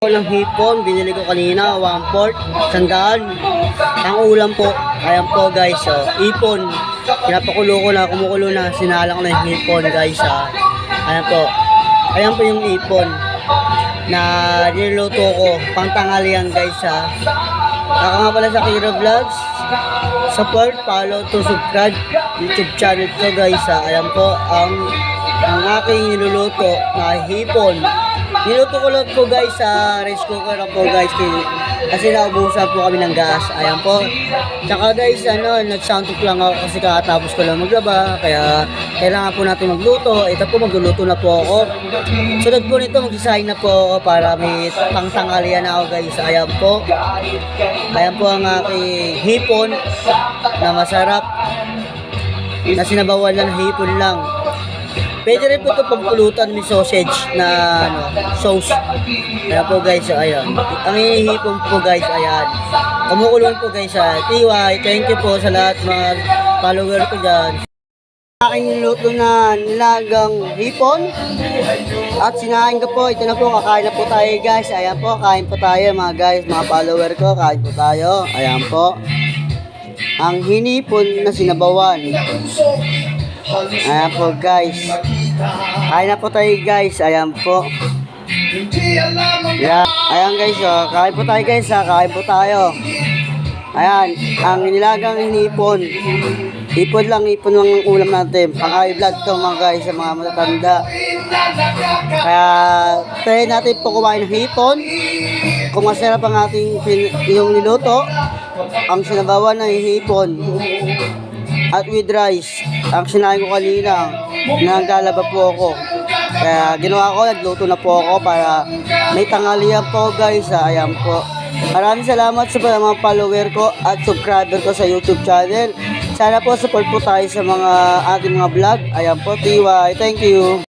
ng hipon, binili ko kanina, one port, sandaan. Ang ulam po, ayan po guys, oh, ipon. Pinapakulo ko na, kumukulo na, sinalang na yung hipon guys, ah. Ayan po. Ayan po yung ipon na niluluto ko, pang tanghalian guys, ah. Ako nga pala sa Kira Vlogs. Support, follow to subscribe YouTube channel ko guys, ah. Ayan po ang ang aking niluluto na hipon. Niluto ko guys sa rice cooker na po guys kasi, naubusan po kami ng gas. Ayan po. Tsaka guys, ano, nag-soundtrack lang ako kasi kakatapos ko lang maglaba. Kaya kailangan po natin magluto. Ito po, magluluto na po ako. Sunod po nito, mag-design na po ako para may pangtanghalian na ako guys. Ayan po. Ayan po ang aking hipon na masarap na sinabawan lang hipon lang. Pwede rin po ito pagpulutan may sausage na ano, sauce. Ayan po guys, ayan. Ang hinihipon po guys, ayan. Kumukulong po guys sa TY. Thank you po sa lahat mga follower ko dyan. Aking niluto na nilagang hipon. At sinain ko po, ito na po, kakain na po tayo guys. Ayan po, kain po tayo mga guys, mga follower ko, kain po tayo. Ayan po. Ang hinipon na sinabawan. Ayan po guys. Kain na po tayo guys. Ayan po. Yeah. Ayan guys, oh. kain po tayo guys ha. Kain po tayo. Ayan, ang nilagang hinipon. Ipon lang, ipon lang ang ulam natin. Pang-high blood to mga guys sa mga matatanda. Kaya, try natin po kumain ng hipon. Kung masarap ang ating yung niluto, ang sinabawan ng hipon at with rice. Ang sinain ko kanina, naglalaba po ako. Kaya ginawa ko, nagluto na po ako para may tanghalian po guys. Ah, Ayan po. Maraming salamat sa mga follower ko at subscriber ko sa YouTube channel. Sana po support po tayo sa mga ating mga vlog. Ayan po, TY. Thank you.